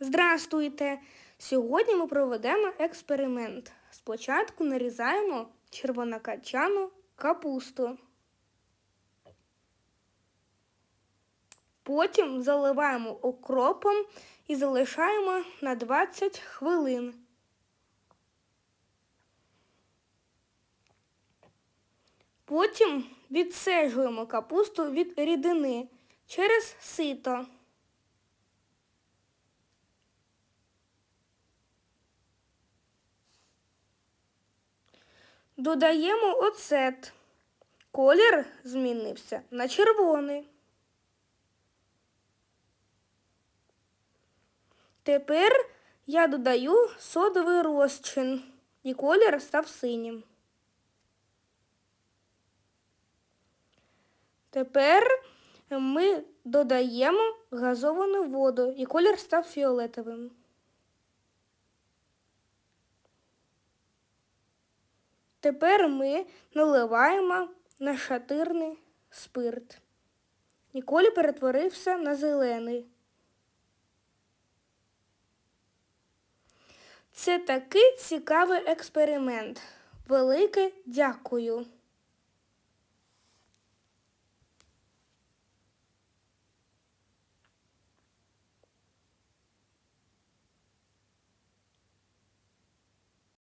Здрастуйте! Сьогодні ми проведемо експеримент. Спочатку нарізаємо червонокачану капусту. Потім заливаємо окропом і залишаємо на 20 хвилин. Потім відсежуємо капусту від рідини через сито. Додаємо оцет. Колір змінився на червоний. Тепер я додаю содовий розчин, і колір став синім. Тепер ми додаємо газовану воду, і колір став фіолетовим. Тепер ми наливаємо на шатирний спирт. Ніколі перетворився на зелений. Це такий цікавий експеримент. Велике дякую.